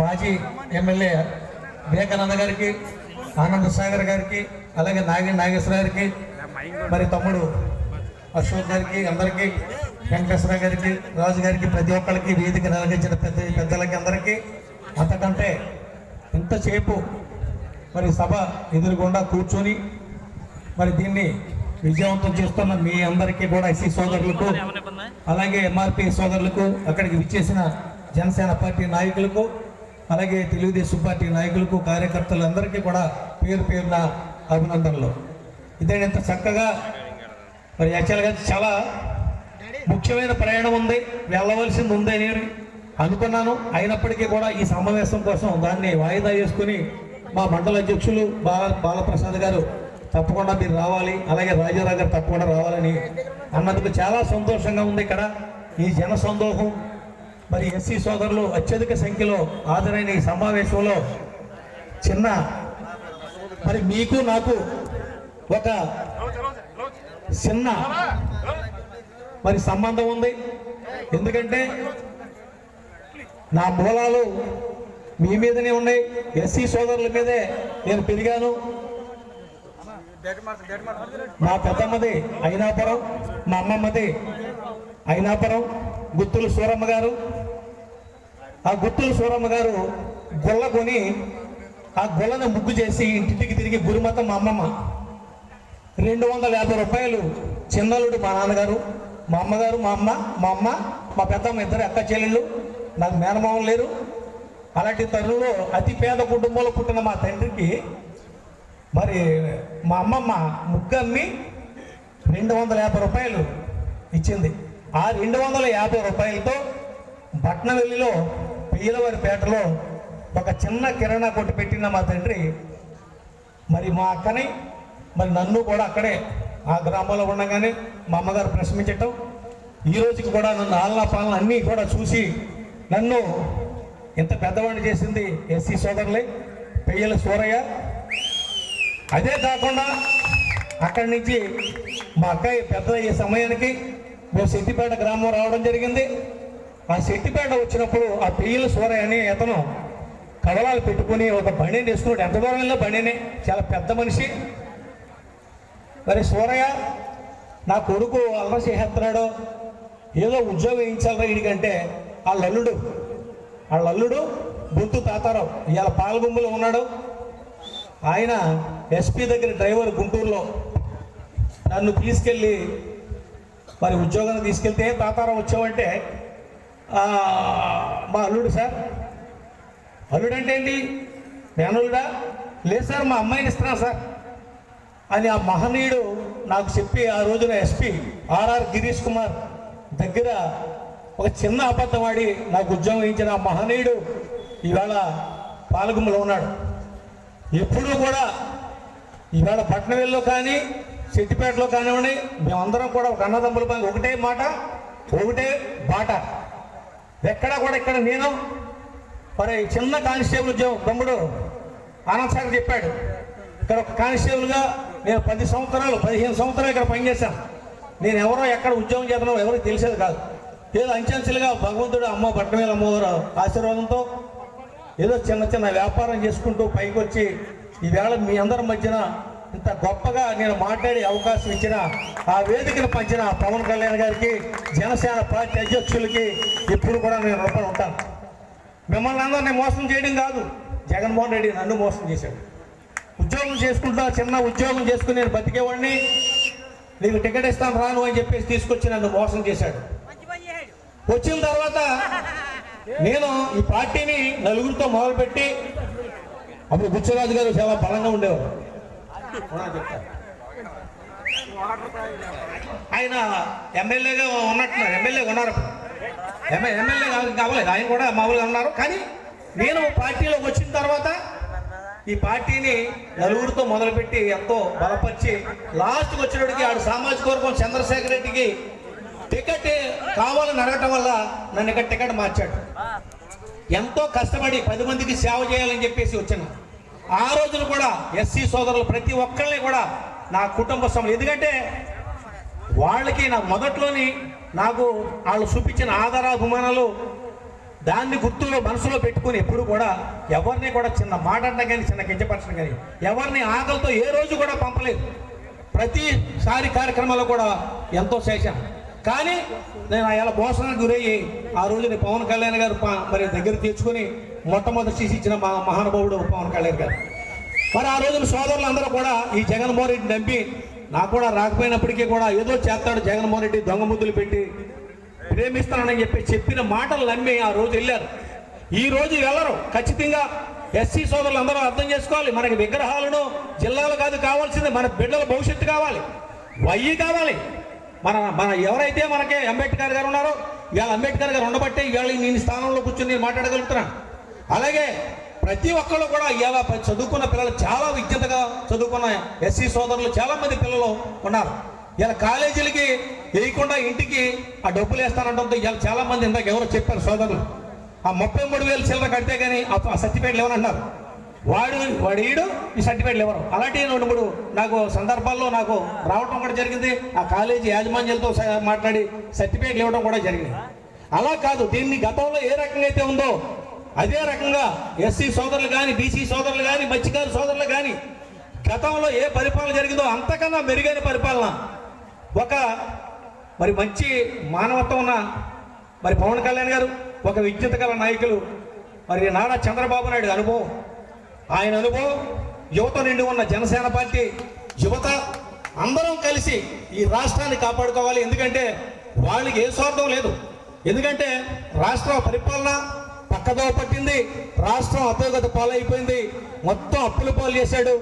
మాజీ ఎమ్మెల్యే వివేకానంద గారికి ఆనంద సాగర్ గారికి అలాగే నాగి నాగేశ్వర గారికి మరి తమ్ముడు అశోక్ గారికి అందరికీ వెంకటేశ్వర గారికి రాజు గారికి ప్రతి ఒక్కరికి వేదిక నిర్వహించిన పెద్ద పెద్దలకి అందరికీ అంతకంటే ఇంతసేపు మరి సభ ఎదురుగుండా కూర్చొని మరి దీన్ని విజయవంతం చేస్తున్న మీ అందరికీ కూడా ఎస్సీ సోదరులకు అలాగే ఎంఆర్పి సోదరులకు అక్కడికి విచ్చేసిన జనసేన పార్టీ నాయకులకు అలాగే తెలుగుదేశం పార్టీ నాయకులకు కార్యకర్తలందరికీ కూడా పేరు పేరున అభినందనలు. ఇదే ఇంత చక్కగా మరి యాక్చువల్గా చాలా ముఖ్యమైన ప్రయాణం ఉంది వెళ్ళవలసింది ఉంది అని అనుకున్నాను. అయినప్పటికీ కూడా ఈ సమావేశం కోసం దాన్ని వాయిదా చేసుకుని మా మండల అధ్యక్షులు బాల బాలప్రసాద్ గారు తప్పకుండా మీరు రావాలి అలాగే రాజారావు గారు తప్పకుండా రావాలని అన్నందుకు చాలా సంతోషంగా ఉంది ఇక్కడ. ఈ జన సందోహం మరి ఎస్సీ సోదరులు అత్యధిక సంఖ్యలో హాజరైన ఈ సమావేశంలో చిన్న మరి మీకు నాకు ఒక చిన్న మరి సంబంధం ఉంది. ఎందుకంటే నా మూలాలు మీ మీదనే ఉన్నాయి. ఎస్సీ సోదరుల మీదే నేను పెరిగాను. మా పెద్దమ్మది అయినాపురం మా అమ్మమ్మది అయినాపురం గుత్తులు సూరమ్మ గారు. ఆ గుత్తులు సూరమ్మ గారు గుల్ల కొని ఆ గుల్లను ముగ్గు చేసి ఇంటింటికి తిరిగి గురుమతం మా అమ్మమ్మ. రెండు వందల యాభై రూపాయలు చిన్నలుడు మా నాన్నగారు మా అమ్మగారు మా అమ్మ మా అమ్మ మా పెద్దమ్మ ఇద్దరు అక్క చెల్లెళ్ళు. నాకు మేనమావం లేరు. అలాంటి తరుణంలో అతి పేద కుటుంబంలో పుట్టిన మా తండ్రికి మరి మా అమ్మమ్మ ముగ్గు అమ్మి రెండు వందల యాభై రూపాయలు ఇచ్చింది. ఆ రెండు వందల యాభై రూపాయలతో బట్నవెల్లిలో ఈలవారిపేటలో ఒక చిన్న కిరాణా కొట్టు పెట్టిన మా తండ్రి. మరి మా అక్కని మరి నన్ను కూడా అక్కడే ఆ గ్రామంలో ఉండగానే మా అమ్మగారు ప్రశ్నించటం. ఈ రోజుకి కూడా నన్ను ఆలనా పాలన అన్నీ కూడా చూసి నన్ను ఇంత పెద్దవాడిని చేసింది ఎస్సీ సోదరులే పెయ్యల సూరయ్య. అదే కాకుండా అక్కడి నుంచి మా అక్కయ్య పెద్ద అయ్యే సమయానికి మేము సిద్దిపేట గ్రామం రావడం జరిగింది. ఆ శక్తిపేట వచ్చినప్పుడు ఆ పెయ్యల సూరయ్య అనే అతను కడలాలు పెట్టుకుని ఒక బండిని వేసుకున్నాడు. ఎంత దూరం వెళ్ళినా బండిని. చాలా పెద్ద మనిషి. మరి సూరయ్య నా కొడుకు అల్లర చేసేస్తున్నాడు ఏదో ఉద్యోగం వేయించాలరా వీడికంటే ఆ లల్లుడు. ఆ లల్లుడు బొంతు తాతారావు. ఇవాళ పాలగుంబులో ఉన్నాడు. ఆయన ఎస్పీ దగ్గర డ్రైవర్ గుంటూరులో. నన్ను తీసుకెళ్ళి మరి ఉద్యోగాన్ని తీసుకెళ్తే తాతారావు వచ్చావంటే మా అల్లుడు సార్. అల్లుడు అంటే ఏంటి మేనల్లుడా లేదు సార్ మా అమ్మాయిని ఇస్తున్నా సార్. అని ఆ మహనీయుడు నాకు చెప్పి ఆ రోజున ఎస్పీ ఆర్ఆర్ గిరీష్ కుమార్ దగ్గర ఒక చిన్న అబద్ధం ఆడి నాకు ఉద్యోగం ఇచ్చిన ఆ మహనీయుడు ఈవేళ పాలగుమ్మలో ఉన్నాడు. ఎప్పుడూ కూడా ఈవేళ పట్నవేల్లో కానీ చెట్టిపేటలో కానివ్వండి మేమందరం కూడా ఒక అన్నదమ్ముల ఒకటే మాట ఒకటే బాట. ఎక్కడ కూడా ఇక్కడ నేను మరి చిన్న కానిస్టేబుల్ ఉద్యోగం తమ్ముడు ఆనంద్ సాగర్ చెప్పాడు. ఇక్కడ ఒక కానిస్టేబుల్గా నేను పది సంవత్సరాలు పదిహేను సంవత్సరాలు ఇక్కడ పనిచేశాను నేను ఎవరో ఎక్కడ ఉద్యోగం చేతనో ఎవరికి తెలిసేది కాదు. ఏదో అంచెంచెలుగా భగవంతుడు అమ్మ బట్టమేల అమ్మవారు ఆశీర్వాదంతో ఏదో చిన్న చిన్న వ్యాపారం చేసుకుంటూ పైకి వచ్చి ఈవేళ మీ అందరి మధ్యన ఇంత గొప్పగా నేను మాట్లాడే అవకాశం ఇచ్చిన ఆ వేదికను పంచిన పవన్ కళ్యాణ్ గారికి జనసేన పార్టీ అధ్యక్షులకి ఇప్పుడు కూడా నేను రుణపడి ఉంటాను. మిమ్మల్ని అందరినీ మోసం చేయడం కాదు. జగన్మోహన్ రెడ్డి నన్ను మోసం చేశాడు. ఉద్యోగం చేసుకుంటా చిన్న ఉద్యోగం చేసుకుని నేను బతికేవాడిని. నీకు టికెట్ ఇస్తాను రాను అని చెప్పేసి తీసుకొచ్చి నన్ను మోసం చేశాడు. వచ్చిన తర్వాత నేను ఈ పార్టీని నలుగురితో మొదలుపెట్టి అప్పుడు బుచ్చరాజు గారు చాలా బలంగా ఉండేవారు. ఆయన ఎమ్మెల్యేగా ఉన్నట్టున్నారు. ఎమ్మెల్యే ఉన్నారు. ఎమ్మెల్యే కావలేదు ఆయన కూడా మామూలుగా ఉన్నారు. కానీ నేను పార్టీలోకి వచ్చిన తర్వాత ఈ పార్టీని నలుగురితో మొదలుపెట్టి ఎంతో బలపరిచి లాస్ట్కి వచ్చినప్పటికి ఆడు సామాజిక వర్గం చంద్రశేఖర్ రెడ్డికి టికెట్ కావాలని అడగటం వల్ల నన్ను ఇక్కడ టికెట్ మార్చాడు. ఎంతో కష్టపడి పది మందికి సేవ చేయాలని చెప్పేసి వచ్చాను. ఆ రోజున కూడా ఎస్సీ సోదరులు ప్రతి ఒక్కరిని కూడా నా కుటుంబ సభ్యులు. ఎందుకంటే వాళ్ళకి నా మొదట్లోని నాకు వాళ్ళు చూపించిన ఆధారాభిమానాలు దాన్ని గుర్తులో మనసులో పెట్టుకుని ఎప్పుడు కూడా ఎవరిని కూడా చిన్న మాట అంటే కానీ చిన్న కించపరచడం కానీ ఎవరిని ఆకలితో ఏ రోజు కూడా పంపలేదు. ప్రతిసారి కార్యక్రమాల్లో కూడా ఎంతో శేషం కానీ నేను అలా మోసానికి గురయ్యి ఆ రోజుని పవన్ కళ్యాణ్ గారు మరి దగ్గర తెచ్చుకొని మొట్టమొదటి తీసి ఇచ్చిన మా మహానుభావుడు పవన్ కళ్యాణ్ గారు. మరి ఆ రోజున సోదరులు అందరూ కూడా ఈ జగన్మోహన్ రెడ్డి నమ్మి నాకు కూడా రాకపోయినప్పటికీ కూడా ఏదో చేస్తాడు జగన్మోహన్ రెడ్డి దొంగ ముద్దులు పెట్టి ప్రేమిస్తానని చెప్పి చెప్పిన మాటలు నమ్మి ఆ రోజు వెళ్ళారు. ఈ రోజు వెళ్ళరు. ఖచ్చితంగా ఎస్సీ సోదరులు అందరూ అర్థం చేసుకోవాలి. మనకి విగ్రహాలను జిల్లాలు కాదు కావాల్సింది మన బిడ్డల భవిష్యత్తు కావాలి. వయ్యి కావాలి. మన మన ఎవరైతే మనకి అంబేద్కర్ గారు ఉన్నారో ఇవాళ అంబేద్కర్ గారు ఉండబట్టే ఇవాళ నేను స్థానంలో కూర్చొని నేను మాట్లాడగలుగుతున్నాను. అలాగే ప్రతి ఒక్కళ్ళు కూడా ఇవాళ చదువుకున్న పిల్లలు చాలా విజ్ఞతగా చదువుకున్న ఎస్సీ సోదరులు చాలా మంది పిల్లలు ఉన్నారు. ఇలా కాలేజీలకి వేయకుండా ఇంటికి ఆ డబ్బులు వేస్తానంటే ఇలా చాలా మంది ఇందాక ఎవరో చెప్పారు సోదరులు. ఆ ముప్పై మూడు వేలు చిల్లర కడితే కానీ ఆ ఆ సర్టిఫికేట్లు ఎవరన్నారు వాడు వాడు ఈడు ఈ సర్టిఫికేట్లు ఎవరు అలాంటి రెండు మూడు నాకు సందర్భాల్లో నాకు రావడం కూడా జరిగింది. ఆ కాలేజీ యాజమాన్యాలతో మాట్లాడి సర్టిఫికేట్లు ఇవ్వడం కూడా జరిగింది. అలా కాదు దీన్ని గతంలో ఏ రకంగా అయితే ఉందో అదే రకంగా ఎస్సీ సోదరులు కానీ బీసీ సోదరులు కానీ మత్స్యకారు సోదరులు కానీ గతంలో ఏ పరిపాలన జరిగిందో అంతకన్నా మెరుగైన పరిపాలన. ఒక మరి మంచి మానవత్వం ఉన్న మరి పవన్ కళ్యాణ్ గారు ఒక విజ్ఞత గల నాయకులు. మరి నారా చంద్రబాబు నాయుడు అనుభవం. ఆయన అనుభవం యువత నిండి ఉన్న జనసేన పార్టీ యువత అందరం కలిసి ఈ రాష్ట్రాన్ని కాపాడుకోవాలి. ఎందుకంటే వాళ్ళకి ఏ స్వార్థం లేదు. ఎందుకంటే రాష్ట్ర పరిపాలన పక్కదో పట్టింది. రాష్ట్రం అధోగత పాలైపోయింది. మొత్తం అప్పుల పాలు చేశాడు.